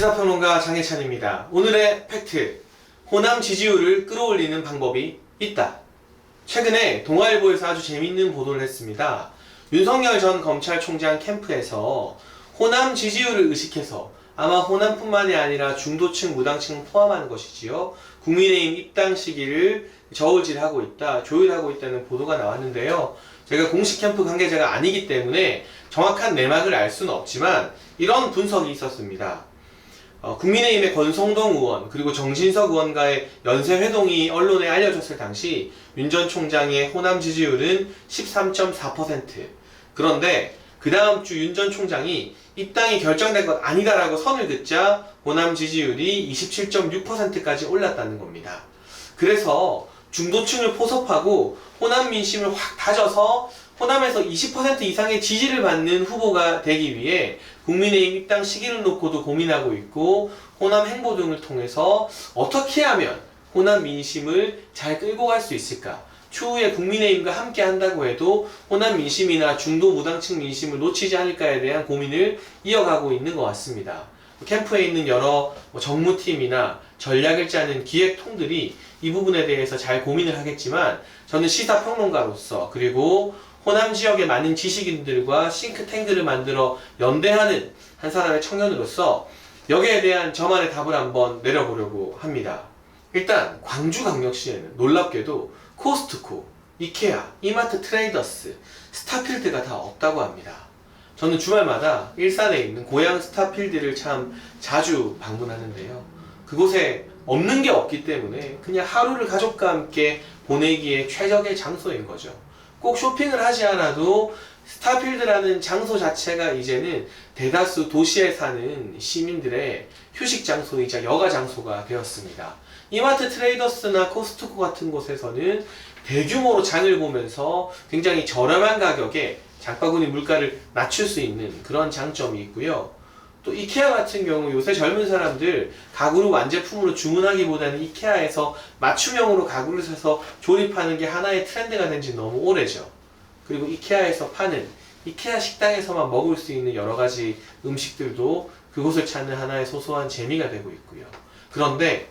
시사평론가 장혜찬입니다. 오늘의 팩트. 호남 지지율을 끌어올리는 방법이 있다. 최근에 동아일보에서 아주 재밌는 보도를 했습니다. 윤석열 전 검찰총장 캠프에서 호남 지지율을 의식해서 아마 호남뿐만이 아니라 중도층, 무당층을 포함하는 것이지요. 국민의힘 입당 시기를 저울질하고 있다, 조율하고 있다는 보도가 나왔는데요. 제가 공식 캠프 관계자가 아니기 때문에 정확한 내막을 알 수는 없지만 이런 분석이 있었습니다. 어, 국민의힘의 권성동 의원 그리고 정진석 의원과의 연쇄 회동이 언론에 알려졌을 당시 윤 전 총장의 호남 지지율은 13.4% 그런데 그 다음 주 윤 전 총장이 입당이 결정된 것 아니다라고 선을 긋자 호남 지지율이 27.6%까지 올랐다는 겁니다. 그래서 중도층을 포섭하고 호남 민심을 확 다져서 호남에서 20% 이상의 지지를 받는 후보가 되기 위해 국민의힘 입당 시기를 놓고도 고민하고 있고 호남 행보 등을 통해서 어떻게 하면 호남 민심을 잘 끌고 갈 수 있을까? 추후에 국민의힘과 함께 한다고 해도 호남 민심이나 중도 무당층 민심을 놓치지 않을까에 대한 고민을 이어가고 있는 것 같습니다. 캠프에 있는 여러 뭐 정무팀이나 전략을 짜는 기획통들이 이 부분에 대해서 잘 고민을 하겠지만 저는 시사평론가로서 그리고 호남 지역의 많은 지식인들과 싱크탱크를 만들어 연대하는 한 사람의 청년으로서 여기에 대한 저만의 답을 한번 내려보려고 합니다. 일단 광주광역시에는 놀랍게도 코스트코, 이케아, 이마트 트레이더스, 스타필드가 다 없다고 합니다. 저는 주말마다 일산에 있는 고향 스타필드를 참 자주 방문하는데요. 그곳에 없는 게 없기 때문에 그냥 하루를 가족과 함께 보내기에 최적의 장소인 거죠. 꼭 쇼핑을 하지 않아도 스타필드라는 장소 자체가 이제는 대다수 도시에 사는 시민들의 휴식 장소이자 여가 장소가 되었습니다. 이마트 트레이더스나 코스트코 같은 곳에서는 대규모로 장을 보면서 굉장히 저렴한 가격에 장바구니 물가를 낮출 수 있는 그런 장점이 있고요. 또 이케아 같은 경우 요새 젊은 사람들 가구를 완제품으로 주문하기보다는 이케아에서 맞춤형으로 가구를 사서 조립하는 게 하나의 트렌드가 된 지 너무 오래죠. 그리고 이케아에서 파는 이케아 식당에서만 먹을 수 있는 여러 가지 음식들도 그곳을 찾는 하나의 소소한 재미가 되고 있고요. 그런데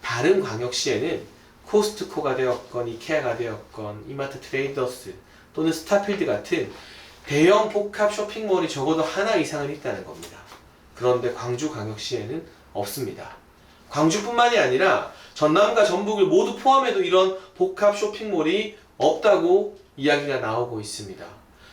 다른 광역시에는 코스트코가 되었건 이케아가 되었건 이마트 트레이더스 또는 스타필드 같은 대형 복합 쇼핑몰이 적어도 하나 이상은 있다는 겁니다. 그런데 광주광역시에는 없습니다. 광주뿐만이 아니라 전남과 전북을 모두 포함해도 이런 복합 쇼핑몰이 없다고 이야기가 나오고 있습니다.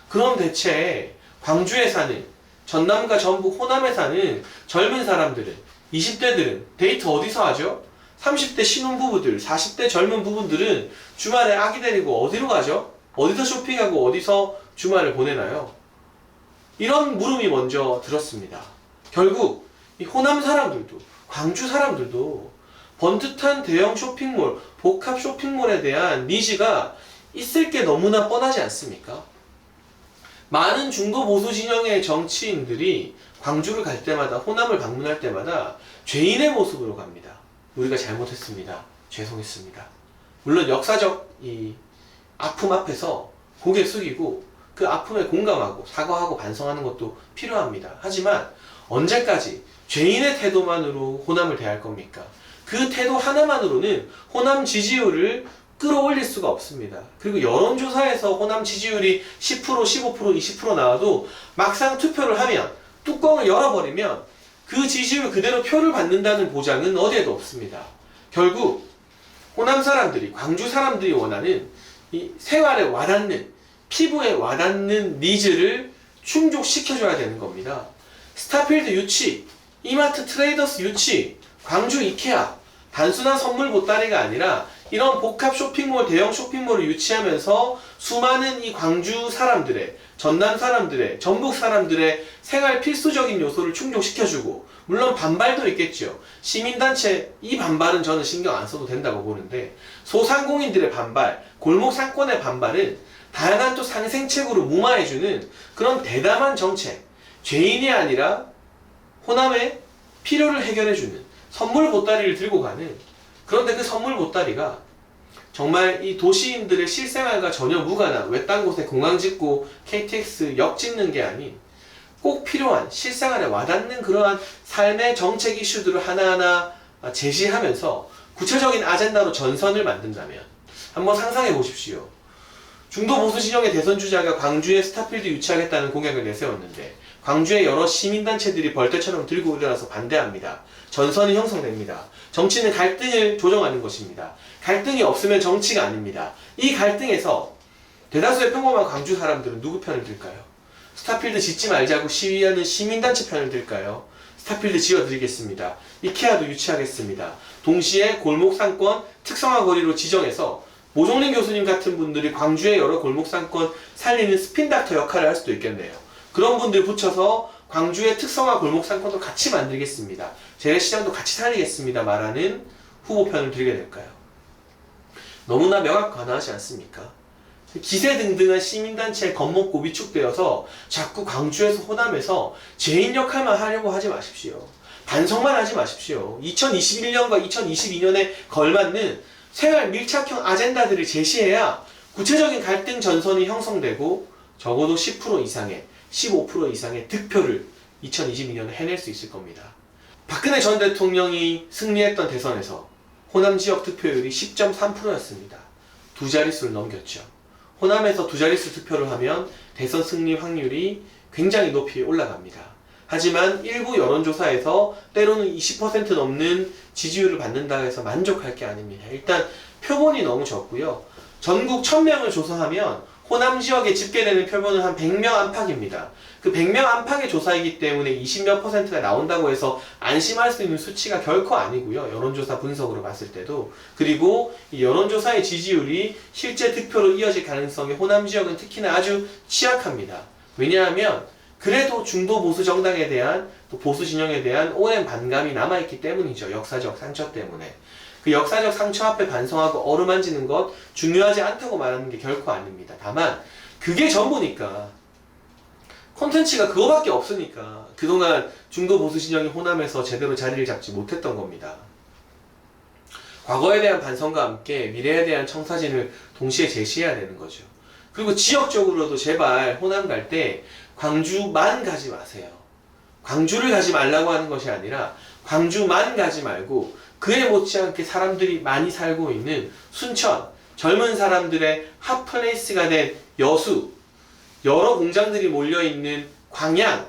그럼 대체 광주에 사는 전남과 전북 호남에 사는 젊은 사람들은 20대들은 데이트 어디서 하죠? 30대 신혼부부들, 40대 젊은 부분들은 주말에 아기 데리고 어디로 가죠? 어디서 쇼핑하고 어디서 주말을 보내나요? 이런 물음이 먼저 들었습니다. 결국 이 호남 사람들도 광주 사람들도 번듯한 대형 쇼핑몰, 복합 쇼핑몰에 대한 니즈가 있을 게 너무나 뻔하지 않습니까? 많은 중도 보수 진영의 정치인들이 광주를 갈 때마다 호남을 방문할 때마다 죄인의 모습으로 갑니다. 우리가 잘못했습니다. 죄송했습니다. 물론 역사적 이 아픔 앞에서 고개 숙이고 그 아픔에 공감하고 사과하고 반성하는 것도 필요합니다. 하지만 언제까지 죄인의 태도만으로 호남을 대할 겁니까? 그 태도 하나만으로는 호남 지지율을 끌어올릴 수가 없습니다. 그리고 여론조사에서 호남 지지율이 10%, 15%, 20% 나와도 막상 투표를 하면 뚜껑을 열어버리면 그 지지율 그대로 표를 받는다는 보장은 어디에도 없습니다. 결국 호남 사람들이, 광주 사람들이 원하는 이 생활에 와닿는, 피부에 와닿는 니즈를 충족시켜줘야 되는 겁니다. 스타필드 유치, 이마트 트레이더스 유치, 광주 이케아, 단순한 선물 보따리가 아니라 이런 복합 쇼핑몰, 대형 쇼핑몰을 유치하면서 수많은 이 광주 사람들의, 전남 사람들의, 전북 사람들의 생활 필수적인 요소를 충족시켜주고, 물론 반발도 있겠죠. 시민단체, 이 반발은 저는 신경 안 써도 된다고 보는데, 소상공인들의 반발, 골목 상권의 반발은 다양한 또 상생책으로 무마해주는 그런 대담한 정책, 죄인이 아니라 호남의 필요를 해결해주는 선물 보따리를 들고 가는 그런데 그 선물 보따리가 정말 이 도시인들의 실생활과 전혀 무관한 외딴 곳에 공항 짓고 KTX 역 짓는 게 아닌 꼭 필요한 실생활에 와닿는 그러한 삶의 정책 이슈들을 하나하나 제시하면서 구체적인 아젠다로 전선을 만든다면 한번 상상해 보십시오. 중도 보수 진영의 대선 주자가 광주에 스타필드 유치하겠다는 공약을 내세웠는데 광주의 여러 시민단체들이 벌떼처럼 들고 일어나서 반대합니다. 전선이 형성됩니다. 정치는 갈등을 조정하는 것입니다. 갈등이 없으면 정치가 아닙니다. 이 갈등에서 대다수의 평범한 광주 사람들은 누구 편을 들까요? 스타필드 짓지 말자고 시위하는 시민단체 편을 들까요? 스타필드 지어드리겠습니다. 이케아도 유치하겠습니다. 동시에 골목 상권 특성화 거리로 지정해서 모종린 교수님 같은 분들이 광주의 여러 골목 상권 살리는 스핀닥터 역할을 할 수도 있겠네요. 그런 분들 붙여서 광주의 특성화 골목 상권도 같이 만들겠습니다. 재래시장도 같이 살리겠습니다. 말하는 후보편을 들게 될까요? 너무나 명확관하지 않습니까? 기세 등등한 시민단체에 겁먹고 위축되어서 자꾸 광주에서 호남에서 죄인 역할만 하려고 하지 마십시오. 반성만 하지 마십시오. 2021년과 2022년에 걸맞는 생활 밀착형 아젠다들을 제시해야 구체적인 갈등 전선이 형성되고 적어도 10% 이상의 15% 이상의 득표를 2022년에 해낼 수 있을 겁니다. 박근혜 전 대통령이 승리했던 대선에서 호남 지역 득표율이 10.3%였습니다. 두 자릿수를 넘겼죠. 호남에서 두 자릿수 투표를 하면 대선 승리 확률이 굉장히 높이 올라갑니다. 하지만 일부 여론조사에서 때로는 20% 넘는 지지율을 받는다 해서 만족할 게 아닙니다. 일단 표본이 너무 적고요. 전국 1000명을 조사하면 호남 지역에 집계되는 표본은 한 100명 안팎입니다. 그 100명 안팎의 조사이기 때문에 20몇 퍼센트가 나온다고 해서 안심할 수 있는 수치가 결코 아니고요. 여론조사 분석으로 봤을 때도. 그리고 이 여론조사의 지지율이 실제 득표로 이어질 가능성이 호남 지역은 특히나 아주 취약합니다. 왜냐하면 그래도 중도 보수 정당에 대한 또 보수 진영에 대한 오랜 반감이 남아있기 때문이죠. 역사적 상처 때문에. 그 역사적 상처 앞에 반성하고 어루만지는 것 중요하지 않다고 말하는 게 결코 아닙니다. 다만 그게 전부니까 콘텐츠가 그거밖에 없으니까 그동안 중도 보수 진영이 호남에서 제대로 자리를 잡지 못했던 겁니다. 과거에 대한 반성과 함께 미래에 대한 청사진을 동시에 제시해야 되는 거죠. 그리고 지역적으로도 제발 호남 갈 때 광주만 가지 마세요. 광주를 가지 말라고 하는 것이 아니라 광주만 가지 말고 그에 못지않게 사람들이 많이 살고 있는 순천, 젊은 사람들의 핫플레이스가 된 여수, 여러 공장들이 몰려있는 광양,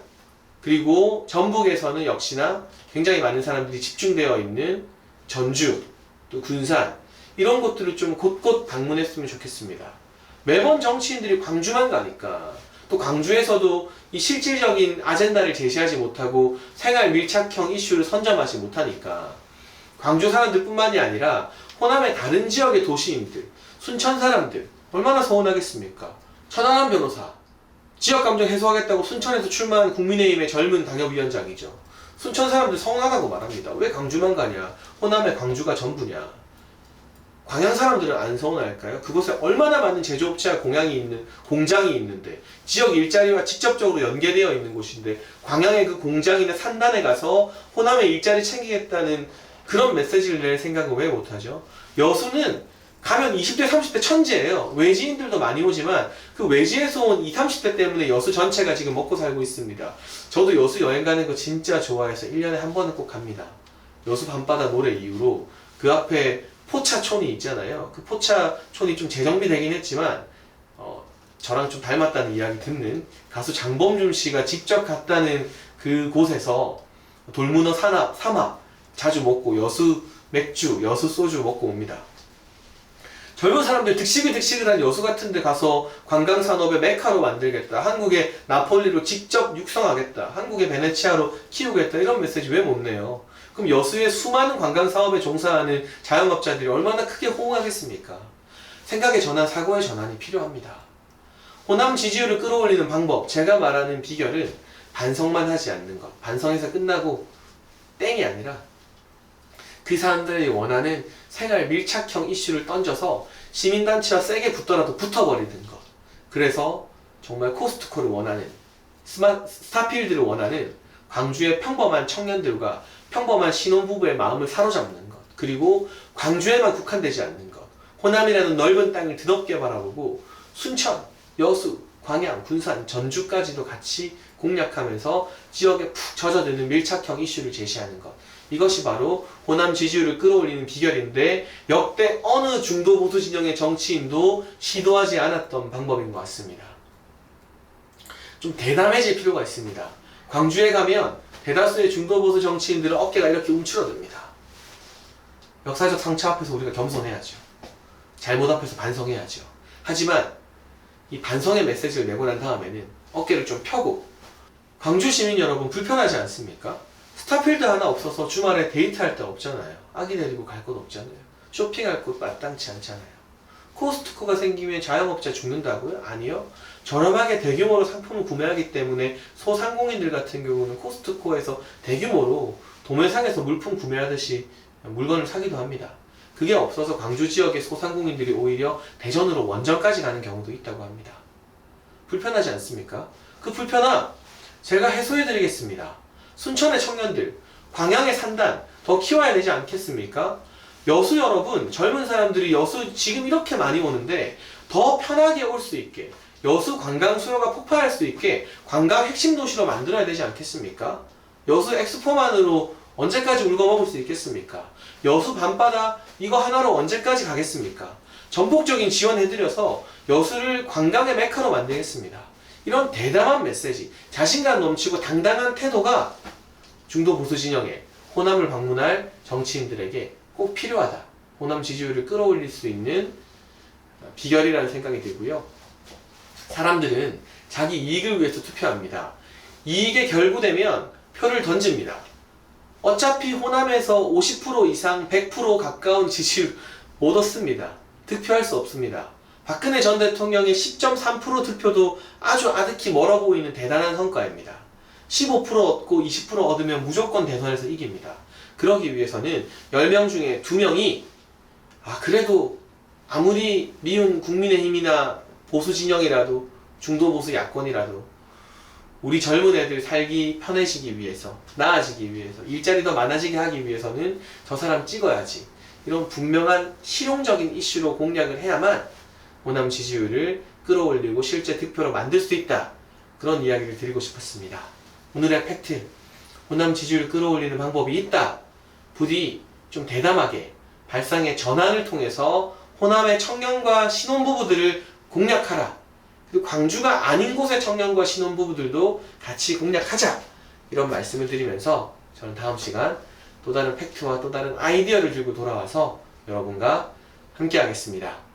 그리고 전북에서는 역시나 굉장히 많은 사람들이 집중되어 있는 전주, 또 군산, 이런 곳들을 좀 곳곳 방문했으면 좋겠습니다. 매번 정치인들이 광주만 가니까 또 광주에서도 이 실질적인 아젠다를 제시하지 못하고 생활 밀착형 이슈를 선점하지 못하니까 광주 사람들뿐만이 아니라 호남의 다른 지역의 도시인들, 순천 사람들 얼마나 서운하겠습니까? 천안함 변호사 지역 감정 해소하겠다고 순천에서 출마한 국민의힘의 젊은 당협위원장이죠. 순천 사람들 서운하다고 말합니다. 왜 광주만 가냐? 호남의 광주가 전부냐? 광양 사람들은 안 서운할까요? 그곳에 얼마나 많은 제조업체와 공양이 있는 공장이 있는데 지역 일자리와 직접적으로 연계되어 있는 곳인데 광양의 그 공장이나 산단에 가서 호남의 일자리 챙기겠다는 그런 메시지를 낼 생각은 왜 못하죠? 여수는 가면 20대, 30대 천지예요. 외지인들도 많이 오지만 그 외지에서 온 20, 30대 때문에 여수 전체가 지금 먹고 살고 있습니다. 저도 여수 여행 가는 거 진짜 좋아해서 1년에 한 번은 꼭 갑니다. 여수 밤바다 노래 이후로 그 앞에 포차촌이 있잖아요. 그 포차촌이 좀 재정비되긴 했지만 어, 저랑 좀 닮았다는 이야기 듣는 가수 장범준 씨가 직접 갔다는 그 곳에서 돌문어 산합, 삼합 자주 먹고 여수 맥주, 여수 소주 먹고 옵니다. 젊은 사람들 득식을 여수 같은 데 가서 관광 산업의 메카로 만들겠다. 한국의 나폴리로 직접 육성하겠다. 한국의 베네치아로 키우겠다. 이런 메시지 왜 못 내요? 그럼 여수의 수많은 관광 사업에 종사하는 자영업자들이 얼마나 크게 호응하겠습니까? 생각의 전환, 사고의 전환이 필요합니다. 호남 지지율을 끌어올리는 방법, 제가 말하는 비결은 반성만 하지 않는 것. 반성해서 끝나고 땡이 아니라 그 사람들이 원하는 생활 밀착형 이슈를 던져서 시민단체와 세게 붙더라도 붙어버리는 것. 그래서 정말 코스트코를 원하는 스마, 스타필드를 원하는 광주의 평범한 청년들과 평범한 신혼부부의 마음을 사로잡는 것. 그리고 광주에만 국한되지 않는 것. 호남이라는 넓은 땅을 드럽게 바라보고 순천, 여수, 광양, 군산, 전주까지도 같이 공략하면서 지역에 푹 젖어드는 밀착형 이슈를 제시하는 것. 이것이 바로 호남 지지율을 끌어올리는 비결인데 역대 어느 중도 보수 진영의 정치인도 시도하지 않았던 방법인 것 같습니다. 좀 대담해질 필요가 있습니다. 광주에 가면 대다수의 중도 보수 정치인들은 어깨가 이렇게 움츠러듭니다. 역사적 상처 앞에서 우리가 겸손해야죠. 잘못 앞에서 반성해야죠. 하지만 이 반성의 메시지를 내고 난 다음에는 어깨를 좀 펴고 광주 시민 여러분 불편하지 않습니까? 스타필드 하나 없어서 주말에 데이트할 데 없잖아요. 아기 데리고 갈 곳 없잖아요. 쇼핑할 곳 마땅치 않잖아요. 코스트코가 생기면 자영업자 죽는다고요? 아니요. 저렴하게 대규모로 상품을 구매하기 때문에 소상공인들 같은 경우는 코스트코에서 대규모로 도매상에서 물품 구매하듯이 물건을 사기도 합니다. 그게 없어서 광주 지역의 소상공인들이 오히려 대전으로 원정까지 가는 경우도 있다고 합니다. 불편하지 않습니까? 그 불편함 제가 해소해 드리겠습니다. 순천의 청년들, 광양의 산단 더 키워야 되지 않겠습니까? 여수 여러분, 젊은 사람들이 여수 지금 이렇게 많이 오는데 더 편하게 올 수 있게 여수 관광 수요가 폭발할 수 있게 관광 핵심 도시로 만들어야 되지 않겠습니까? 여수 엑스포만으로 언제까지 울고 먹을 수 있겠습니까? 여수 밤바다 이거 하나로 언제까지 가겠습니까? 전폭적인 지원해드려서 여수를 관광의 메카로 만들겠습니다. 이런 대담한 메시지, 자신감 넘치고 당당한 태도가 중도 보수 진영에 호남을 방문할 정치인들에게 꼭 필요하다. 호남 지지율을 끌어올릴 수 있는 비결이라는 생각이 들고요. 사람들은 자기 이익을 위해서 투표합니다. 이익에 결부되면 표를 던집니다. 어차피 호남에서 50% 이상 100% 가까운 지지율 못 얻습니다. 득표할 수 없습니다. 박근혜 전 대통령의 10.3% 득표도 아주 아득히 멀어 보이는 대단한 성과입니다. 15% 얻고 20% 얻으면 무조건 대선에서 이깁니다. 그러기 위해서는 10명 중에 2명이 아 그래도 아무리 미운 국민의힘이나 보수 진영이라도 중도 보수 야권이라도 우리 젊은 애들 살기 편해지기 위해서 나아지기 위해서 일자리 더 많아지게 하기 위해서는 저 사람 찍어야지 이런 분명한 실용적인 이슈로 공략을 해야만 호남 지지율을 끌어올리고 실제 득표로 만들 수 있다 그런 이야기를 드리고 싶었습니다 오늘의 팩트 호남 지지율 끌어올리는 방법이 있다 부디 좀 대담하게 발상의 전환을 통해서 호남의 청년과 신혼부부들을 공략하라. 그리고 광주가 아닌 곳의 청년과 신혼부부들도 같이 공략하자. 이런 말씀을 드리면서 저는 다음 시간 또 다른 팩트와 또 다른 아이디어를 들고 돌아와서 여러분과 함께 하겠습니다.